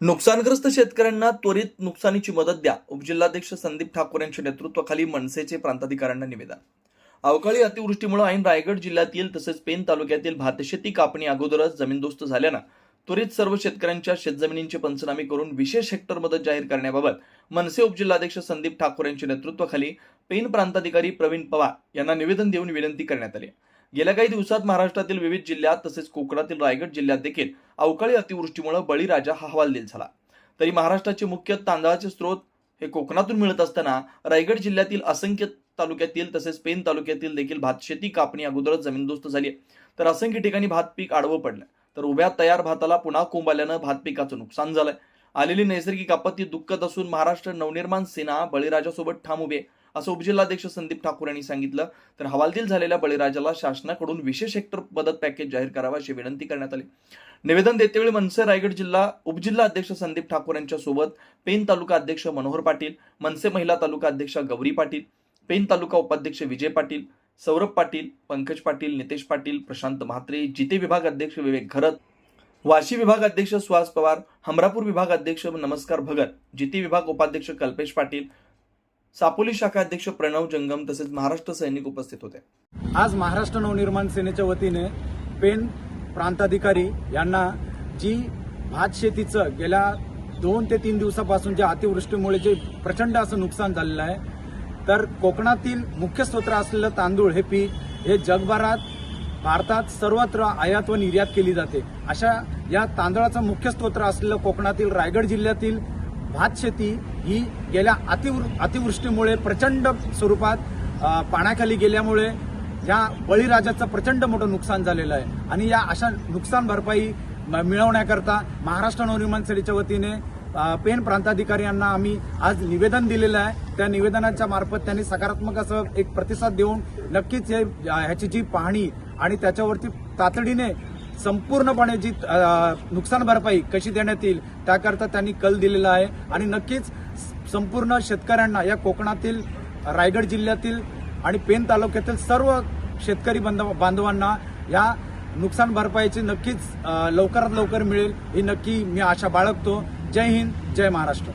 नुकसानग्रस्त शेतकऱ्यांना त्वरित नुकसानीची मदत द्या उपजिल्हाध्यक्ष संदीप ठाकूर यांच्या नेतृत्वाखाली मनसेचे प्रांताधिकाऱ्यांना निवेदन. अवकाळी अतिवृष्टीमुळे ऐन रायगड जिल्ह्यातील तसेच पेन तालुक्यातील भातशेती कापणी अगोदरच जमीनदोस्त झाल्यानं त्वरित सर्व शेतकऱ्यांच्या शेतजमिनींचे पंचनामे करून विशेष हेक्टर मदत जाहीर करण्याबाबत मनसे उपजिल्हाध्यक्ष संदीप ठाकूर यांच्या नेतृत्वाखाली पेन प्रांताधिकारी प्रवीण पवार यांना निवेदन देऊन विनंती करण्यात आली. गेल्या काही दिवसात महाराष्ट्रातील विविध जिल्ह्यात तसेच कोकणातील रायगड जिल्ह्यात देखील अवकाळी अतिवृष्टीमुळे बळीराजा हा हवालदिल झाला. तरी महाराष्ट्राचे मुख्य तांदळाचे स्रोत हे कोकणातून मिळत असताना रायगड जिल्ह्यातील असंख्य तालुक्यातील तसेच पेन तालुक्यातील देखील भातशेती कापणी अगोदरच जमीनदोस्त झाली तर असंख्य ठिकाणी भात पीक आडवं पडलं. तर उभ्या तयार भाताला पुन्हा कोंब आल्यानं भात पिकाचं नुकसान झालंय. आलेली नैसर्गिक आपत्ती दुःखद असून महाराष्ट्र नवनिर्माण सेना बळीराजासोबत ठाम उभे असं उपजिल्हाध्यक्ष संदीप ठाकूर यांनी सांगितलं. तर हवालदिल झालेल्या बळीराजाला शासनाकडून विशेष हेक्टर मदत पॅकेज जाहीर करावा अशी विनंती करण्यात आली. निवेदन देतेवेळी मनसे रायगड जिल्हा उपजिल्हा अध्यक्ष संदीप ठाकूर यांच्या सोबत पेन तालुका अध्यक्ष मनोहर पाटील मनसे महिला तालुका अध्यक्ष गौरी पाटील पेन तालुका उपाध्यक्ष विजय पाटील सौरभ पाटील पंकज पाटील नितेश पाटील प्रशांत म्हात्रे जिते विभाग अध्यक्ष विवेक घरत वाशी विभाग अध्यक्ष सुहास पवार हमरापूर विभाग अध्यक्ष नमस्कार भगत जिते विभाग उपाध्यक्ष कल्पेश पाटील सापोली शाखा अध्यक्ष प्रणव जंगम तसेच महाराष्ट्र सैनिक उपस्थित होते. आज महाराष्ट्र नवनिर्माण सेनेच्या वतीने पेन प्रांताधिकारी यांना जी भात शेतीचं गेल्या दोन ते तीन दिवसापासून ज्या अतिवृष्टीमुळे जे प्रचंड असं नुकसान झालेलं आहे तर कोकणातील मुख्य स्त्रोत्र असलेलं तांदूळ हे पीक हे जगभरात भारतात सर्वत्र आयात व निर्यात केली जाते. अशा या तांदळाचं मुख्य स्त्रोत्र असलेलं कोकणातील रायगड जिल्ह्यातील भात शेती ही गेल्या अतिवृ अतिवृष्टीमुळे प्रचंड स्वरूपात पाण्याखाली गेल्यामुळे या बळीराजाचं प्रचंड मोठं नुकसान झालेलं आहे. आणि या अशा नुकसान भरपाई म- मिळवण्याकरता महाराष्ट्र नवनिर्माण सेनेच्या वतीने पेन प्रांताधिकारी यांना आम्ही आज निवेदन दिलेलं आहे. त्या निवेदनाच्या मार्फत त्यांनी सकारात्मक असं एक प्रतिसाद देऊन नक्कीच हे ह्याची जी पाहणी आणि त्याच्यावरती तातडीने संपूर्णपणे जी नुकसान भरपाई कशी देण्यात येईल त्याकरता त्यांनी कल दिलेला आहे. आणि नक्कीच संपूर्ण शेतकऱ्यांना या कोकणातील रायगड जिल्ह्यातील आणि पेन तालुक्यातील सर्व शेतकरी बांधव बांधवांना या नुकसान भरपाईची नक्कीच लवकरात लवकर मिळेल. ही नक्की मी आशा बाळगतो. जय हिंद जय महाराष्ट्र.